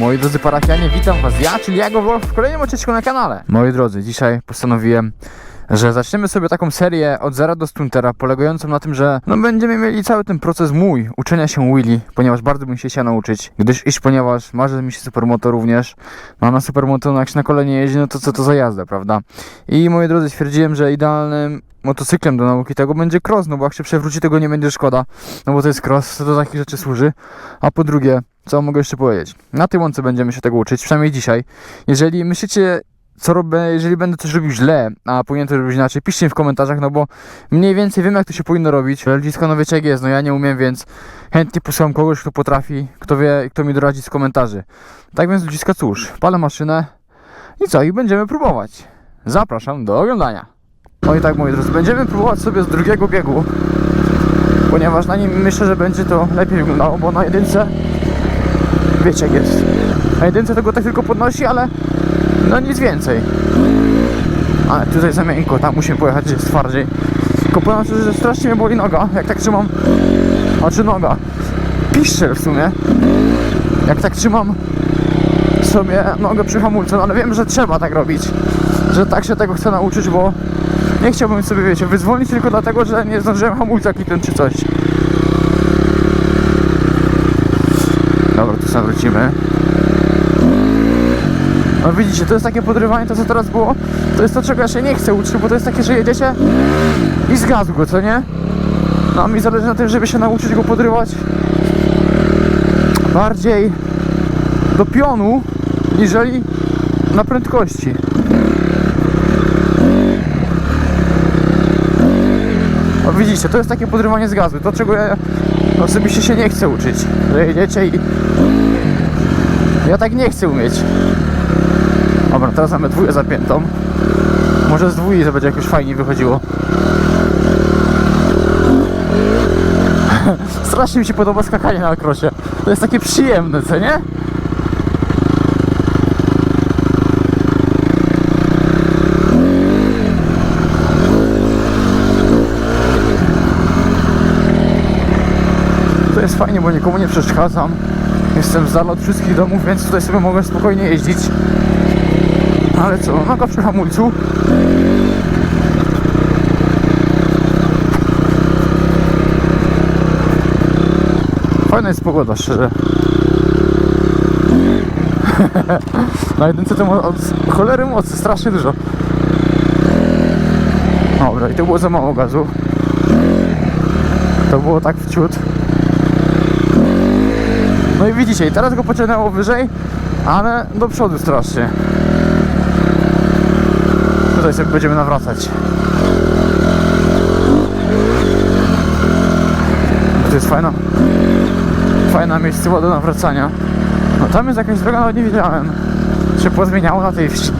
Moi drodzy parafianie, witam was ja, czyli Jago Wolf w kolejnym odcinku na kanale. Moi drodzy, dzisiaj postanowiłem, że zaczniemy sobie taką serię od zera do stuntera, polegającą na tym, że no będziemy mieli cały ten proces mój, uczenia się Willy, ponieważ bardzo bym się chciał nauczyć, gdyż iść, ponieważ marzy mi się supermoto również, no a na supermoto, no jak się na kole nie jeździ, no to co to za jazda, prawda? I moi drodzy, stwierdziłem, że idealnym motocyklem do nauki tego będzie cross, no bo jak się przewróci, tego nie będzie szkoda, no bo to jest cross, to do takich rzeczy służy. A po drugie, co mogę jeszcze powiedzieć? Na tej łące będziemy się tego uczyć, przynajmniej dzisiaj. Jeżeli myślicie, co robię, jeżeli będę coś robił źle, a powinien to robić inaczej, piszcie mi w komentarzach, no bo mniej więcej wiem, jak to się powinno robić. Ludziska, no wiecie jak jest, no ja nie umiem, więc chętnie posłucham kogoś, kto potrafi, kto wie, kto mi doradzi z komentarzy. Tak więc ludziska, cóż, palę maszynę i co, i będziemy próbować. Zapraszam do oglądania. No i tak, moi drodzy, będziemy próbować sobie z drugiego biegu, ponieważ na nim myślę, że będzie to lepiej wyglądało, bo na jedynce wiecie jak jest. Na jedynce tego tak tylko podnosi, ale no nic więcej. Ale tutaj za miękko, tam musimy pojechać, jest twardziej. Tylko powiem szczerze, że strasznie mnie boli noga, jak tak trzymam, a czy noga, piszczel w sumie, jak tak trzymam sobie nogę przy hamulcu, no ale wiem, że trzeba tak robić, że tak się tego chcę nauczyć, bo nie chciałbym sobie, wiecie, wyzwolić tylko dlatego, że nie zdążyłem hamulca kliknąć czy coś. Dobra, tu sobie wrócimy. No widzicie, to jest takie podrywanie, to co teraz było, to jest to, czego ja się nie chcę uczyć, bo to jest takie, że jedziecie i z gazu go, co nie? No a mi zależy na tym, żeby się nauczyć go podrywać bardziej do pionu, niżeli na prędkości. No widzicie, to jest takie podrywanie z gazu, to czego ja osobiście się nie chcę uczyć, że jedziecie i ja tak nie chcę umieć. Teraz mamy dwóję zapiętą. Może z dwójki to będzie jakoś fajnie wychodziło. Strasznie mi się podoba skakanie na akrosie. To jest takie przyjemne, co nie? To jest fajnie, bo nikomu nie przeszkadzam. Jestem z dala od wszystkich domów, więc tutaj sobie mogę spokojnie jeździć. Ale co, noga przy hamulcu. Fajna jest pogoda, szczerze. Na jedynce to od cholery mocy, strasznie dużo. Dobra, i to było za mało gazu. To było tak w ciut. No i widzicie, teraz go pociągnęło wyżej, ale do przodu strasznie. Tutaj sobie będziemy nawracać. To jest fajna, fajna miejscowa do nawracania. No tam jest jakaś droga, nawet nie wiedziałem. Się pozmieniało na tej wsi.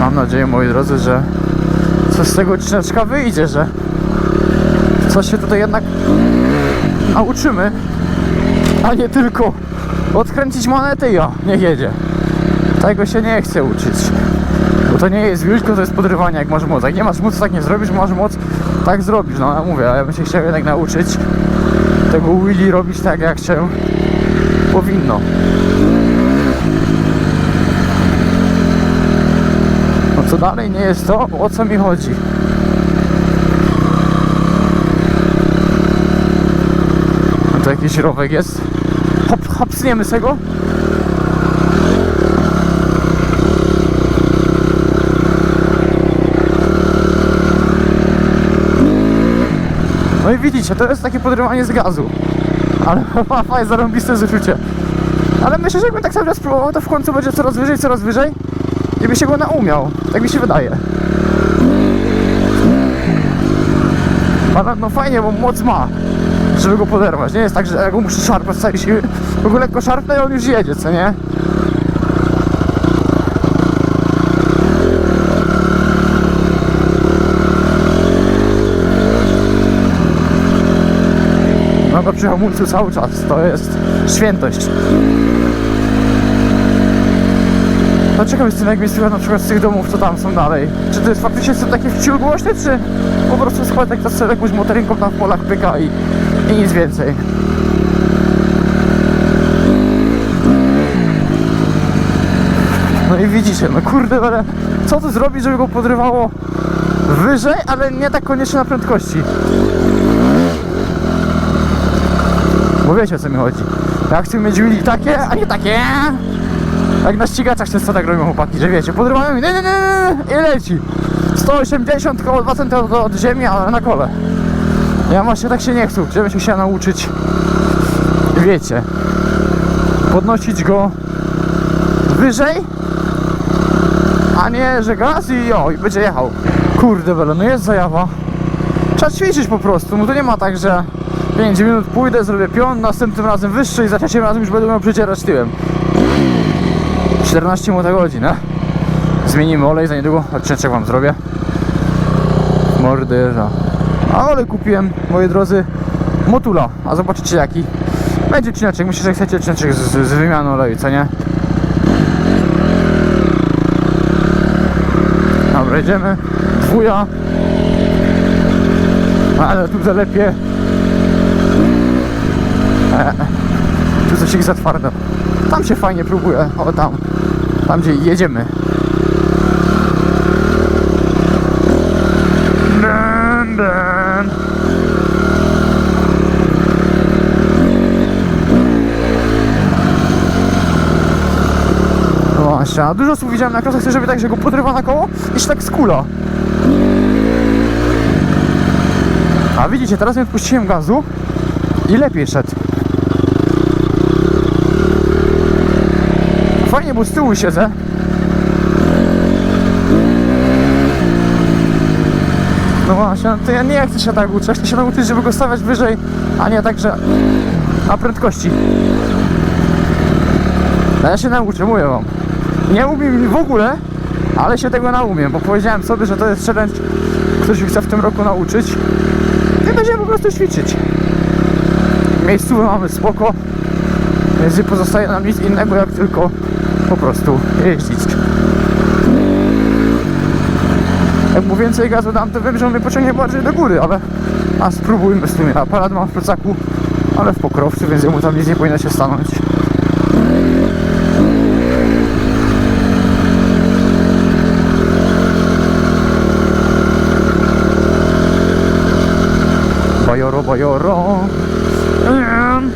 Mam nadzieję, moi drodzy, że coś z tego odcineczka wyjdzie, że coś się tutaj jednak nauczymy, a nie tylko odkręcić monetę i o, niech jedzie. Tego się nie chce uczyć. Bo to nie jest wióźko, to jest podrywanie jak masz moc. Jak nie masz mocy, tak nie zrobisz, masz moc, tak zrobisz. No ja mówię, a ja bym się chciał jednak nauczyć tego Willy robić tak jak się powinno. No co dalej nie jest to, o co mi chodzi. No to jakiś rowek jest. Hop, hopsniemy z tego. No i widzicie, to jest takie podrywanie z gazu. Ale ma fajne zarąbiste zużycie. Ale myślę, że jakbym tak cały czas próbował, to w końcu będzie coraz wyżej, coraz wyżej. I by się go naumiał. Tak mi się wydaje. Ale no fajnie, bo moc ma, żeby go poderwać. Nie jest tak, że ja go muszę szarpać z całej siły. Ogóle lekko szarpnę i on już jedzie, co nie? Noga przy hamulcu cały czas, to jest świętość. No ciekaw jestem jak słychać na przykład z tych domów, co tam są dalej. Czy to jest faktycznie są takie wciul czy po prostu skład jak ta sobie jakąś motorynką tam polach pyka i, i nic więcej. No i widzicie, no kurde, ale co tu zrobić, żeby go podrywało wyżej, ale nie tak koniecznie na prędkości. Bo wiecie o co mi chodzi. Ja chcę mieć willi takie, a nie takie. Jak na ścigaczach często tak robią chłopaki, że wiecie, podrywają i i leci. 180 koło 2 cm od ziemi, ale na kole. Ja właśnie tak się nie chcę, żebym się chciał nauczyć, wiecie, podnosić go wyżej, a nie, że gaz i o, i będzie jechał. Kurde bele, no jest zajawa. Trzeba ćwiczyć po prostu, no to nie ma tak, że 5 minut pójdę, zrobię pion, następnym razem wyższy i za trzecim razem już będę miał przecierać tyłem. 14 minut godzin, Zmienimy olej za niedługo, odcinek wam zrobię. Mordyża. A olej kupiłem, moi drodzy, Motula, a zobaczycie jaki. Będzie odcineczek, myślę, że chcecie odcineczek z, z, wymianą oleju, co nie? Dobra, jedziemy. Dwuja. Ale tu zalepie. E, tu coś jest za twardo. Tam się fajnie próbuje. O tam. Tam gdzie jedziemy. No Właśnie, dużo słów widziałem na krosach, żeby tak, że go podrywa na koło i się tak skula. A widzicie, teraz nie odpuściłem gazu i lepiej szedł. Fajnie, bo z tyłu siedzę. Właśnie, to ja nie chcę się tak uczyć, chcę się nauczyć, żeby go stawiać wyżej, a nie tak, że na prędkości. No ja się nauczę, mówię wam. Nie umiem w ogóle, ale się tego naumiem, bo powiedziałem sobie, że to jest challenge, który się chce w tym roku nauczyć. I będziemy po prostu ćwiczyć. Miejscówę mamy spoko, więc nie pozostaje nam nic innego, jak tylko po prostu jeździć. Jak mu więcej gazu dam, to wiem, że on mnie pociągnie bardziej do góry, ale... A spróbujmy z tym. Aparat mam w plecaku, ale w pokrowcu, więc jemu tam nic nie powinno się stanąć. Bajoro, bajoro. Em.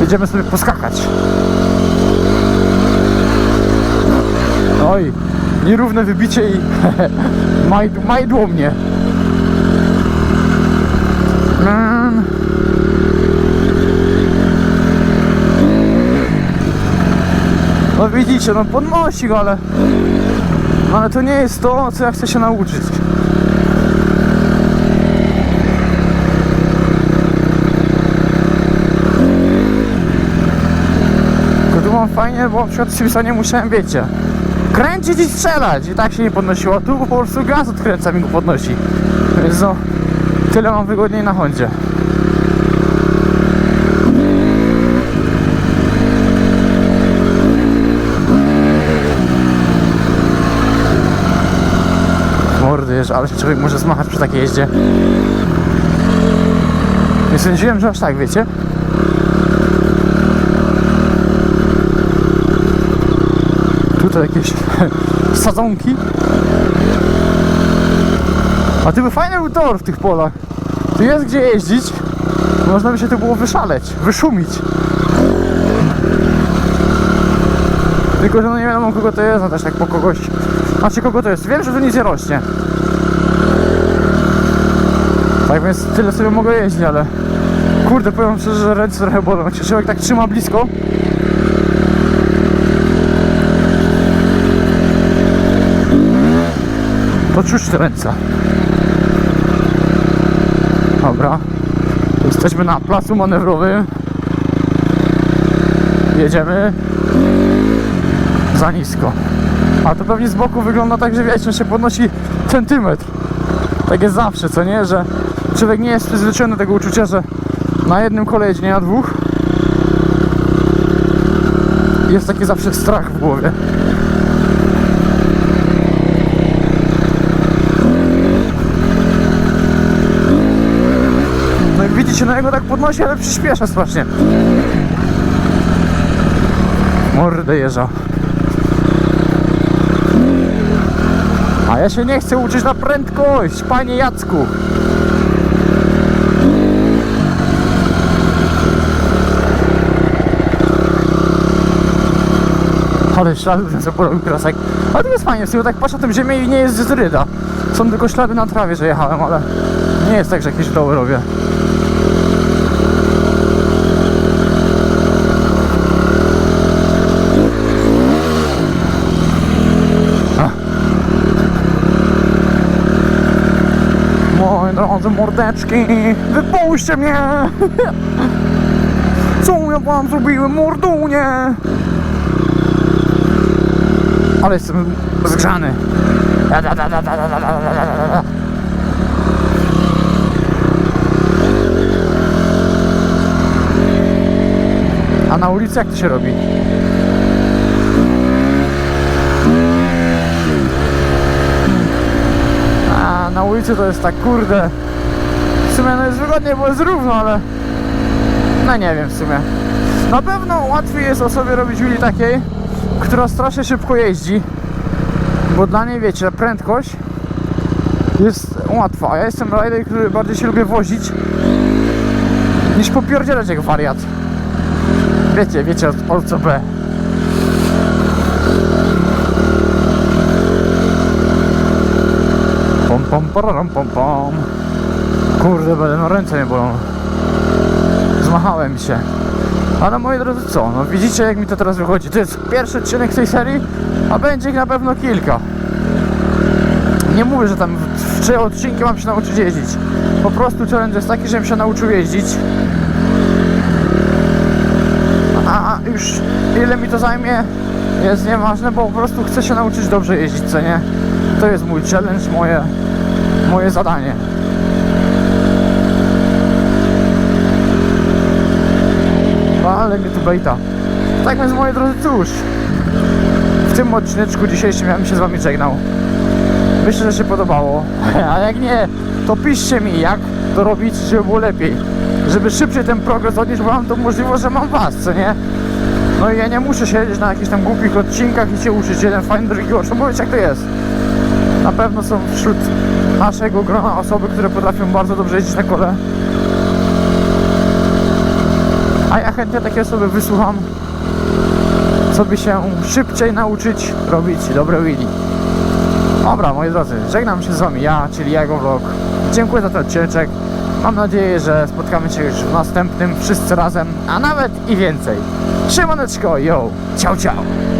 Jedziemy sobie poskakać. Nierówne wybicie i majd, majdło mnie. Em. No widzicie, no podnosi go, ale ale to nie jest to, co ja chcę się nauczyć. Tylko tu mam fajnie, bo na przykład Simsa nie musiałem, wiecie, kręcić i strzelać. I tak się nie podnosiło. Tu po prostu gaz odkręcam i go podnosi. Więc no, tyle mam wygodniej na Hondzie. Mordy, ale się człowiek może zmachać przy takiej jeździe. Nie sądziłem, że aż tak, wiecie? Tutaj jakieś sadzonki. A ty by fajny był tor w tych polach. Tu jest gdzie jeździć. Można by się tu było wyszaleć, wyszumić. Tylko, że no nie wiadomo kogo to jest, no też tak po kogoś. Znaczy kogo to jest? Wiem, że tu nic nie rośnie. Tak więc tyle sobie mogę jeździć, ale... Kurde, powiem szczerze, że ręce trochę bolą. Jak się człowiek tak trzyma blisko. To czuć te ręce. Dobra. Jesteśmy na placu manewrowym. Jedziemy za nisko. A to pewnie z boku wygląda tak, że wiecie, się podnosi centymetr. Tak jest zawsze, co nie? Że człowiek nie jest przyzwyczajony tego uczucia, że na jednym kole jedzie, nie na dwóch. Jest taki zawsze strach w głowie. Widzicie, no ja go tak podnosi, ale przyspiesza strasznie. Mordę jeża. A ja się nie chcę uczyć na prędkość, panie Jacku. Ale ślady ten co porobił krasek. Ale to jest fajnie, w tak patrzę na tym ziemię i nie jest zryda. Są tylko ślady na trawie, że jechałem, ale nie jest tak, że jakieś doły robię. drodzy mordeczki, wypuśćcie mnie! Co ja wam zrobiłem, mordunie? Ale jestem zgrzany. A na ulicy jak to się robi? na ulicy to jest tak kurde Sumie no jest wygodnie, bo jest równo, ale no nie wiem w sumie. Na pewno łatwiej jest osobie robić wili takiej, która strasznie szybko jeździ. Bo dla niej wiecie, prędkość jest łatwa. A ja jestem rider, który bardziej się lubię wozić niż popierdzielać jak wariat. Wiecie, wiecie o co B. Pom pom pararam pom pom. Kurde, będę no ręce mnie bolą. Zmachałem się. Ale moi drodzy, co? No widzicie jak mi to teraz wychodzi. To jest pierwszy odcinek tej serii, a będzie ich na pewno kilka. Nie mówię, że tam w trzy odcinki mam się nauczyć jeździć. Po prostu challenge jest taki, żebym się nauczył jeździć. A już ile mi to zajmie jest nieważne, bo po prostu chcę się nauczyć dobrze jeździć, co nie? To jest mój challenge, moje, moje zadanie. Bejta. Tak więc moi drodzy, cóż. W tym odcineczku dzisiejszym ja bym się z wami żegnał. Myślę, że się podobało. A jak nie, to piszcie mi jak to robić, żeby było lepiej. Żeby szybciej ten progres odnieść, bo mam tą możliwość, że mam was, co nie? No i ja nie muszę siedzieć na jakichś tam głupich odcinkach i się uczyć jeden fajny, drugi gorszy, bo wiecie jak to jest. Na pewno są wśród naszego grona osoby, które potrafią bardzo dobrze jeździć na kole. A ja chętnie takie osoby wysłucham, co by się szybciej nauczyć robić dobre wheelie. Dobra, moi drodzy, żegnam się z wami ja, czyli Jago Vlog. Dziękuję za ten odcinek. Mam nadzieję, że spotkamy się już w następnym wszyscy razem, a nawet i więcej. Siemaneczko, yo, ciao ciao.